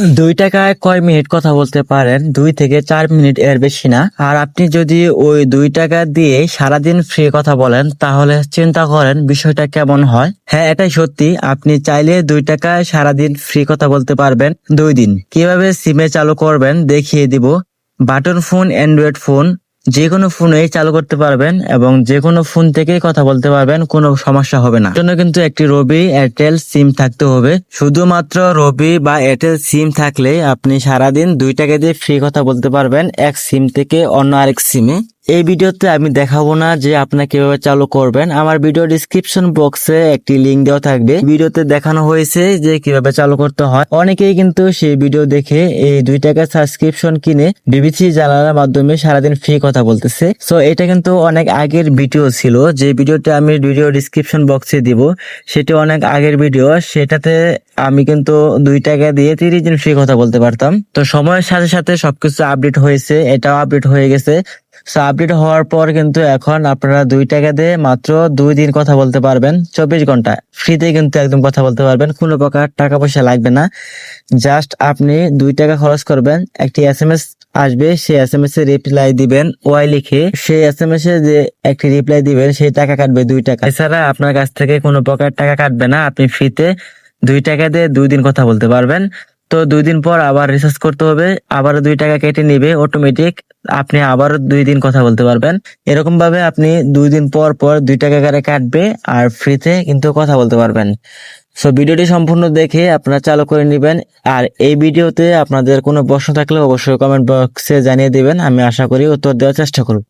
দুই টাকায় কয় মিনিট কথা বলতে পারেন? দুই থেকে চার মিনিট এর বেশি না। আর আপনি যদি ওই দুই টাকা দিয়ে সারাদিন ফ্রি কথা বলেন, তাহলে চিন্তা করেন বিষয়টা কেমন হয়। হ্যাঁ এটাই সত্যি। আপনি চাইলে দুই টাকায় সারাদিন ফ্রি কথা বলতে পারবেন দুই দিন। কীভাবে সিমে চালু করবেন দেখিয়ে দিব। বাটন ফোন, অ্যান্ড্রয়েড ফোন যে কোনো ফোনেই চালু করতে পারবেন এবং যে কোনো ফোন থেকেই কথা বলতে পারবেন, কোনো সমস্যা হবে না। জন্য কিন্তু একটি রবি এয়ারটেল সিম থাকতে হবে। শুধুমাত্র রবি বা এয়ারটেল সিম থাকলে আপনি সারাদিন দুই টাকা দিয়ে ফ্রি কথা বলতে পারবেন, এক সিম থেকে অন্য আরেক সিমে এই ভিডিওতে আমি দেখাবো না যে আপনার কীভাবে চালু করবেন। আমার ভিডিও ডিসক্রিপশন বক্সে একটি লিংক দেওয়া থাকবে। ভিডিওতে দেখানো হয়েছে যে কীভাবে চালু করতে হয়। অনেকেই কিন্তু সেই ভিডিও দেখে এই দুই টাকা সাবস্ক্রিপশন কিনে বিবিসি জানালার মাধ্যমে সারাদিন ফ্রি কথা বলতেছে। সো এটা কিন্তু অনেক আগের ভিডিও ছিল। যে ভিডিওটা আমি ভিডিও ডিসক্রিপশন বক্সে দিব, সেটা অনেক আগের ভিডিও। সেটাতে আমি কিন্তু দুই টাকা দিয়ে তিরিশ দিন ফ্রি কথা বলতে পারতাম। তো, সময়ের সাথে সাথে সবকিছু আপডেট হয়েছে। এটাও আপডেট হয়ে গেছে। আপডেট হওয়ার পর কিন্তু এখন আপনারা দুই টাকা দিয়ে মাত্র দুই দিন কথা বলতে পারবেন, চব্বিশ ঘণ্টা ফ্রিতে কিন্তু একদম কথা বলতে পারবেন, কোনো প্রকার টাকা পয়সা লাগবে না। জাস্ট আপনি দুই টাকা খরচ করবেন, একটি এস এম এস আসবে, সেই এস এম এস এ রিপ্লাই দিবেন, ওয়াই লিখে সেই এস এম এস এ যে একটি রিপ্লাই দিবেন, সেই টাকা কাটবে দুই টাকা। এছাড়া আপনার কাছ থেকে কোনো প্রকার টাকা কাটবে না, আপনি ফ্রিতে দুই টাকা দিয়ে দুই দিন কথা বলতে পারবেন। তো দুই দিন পর আবার রিচার্জ করতে হবে, আবার দুই টাকা কেটে নিবে অটোমেটিক আপনি আবার দুই দিন কথা বলতে পারবেন। এরকম ভাবে আপনি দুই দিন পর পর দুই টাকা করে কাটবে আর ফ্রিতে কিন্তু কথা বলতে পারবেন। সো ভিডিওটি সম্পূর্ণ দেখে আপনারা চালু করে নেবেন। আর এই ভিডিওতে আপনাদের কোনো প্রশ্ন থাকলে অবশ্যই কমেন্ট বক্সে জানিয়ে দিবেন, আমি আশা করি উত্তর দেওয়ার চেষ্টা করব।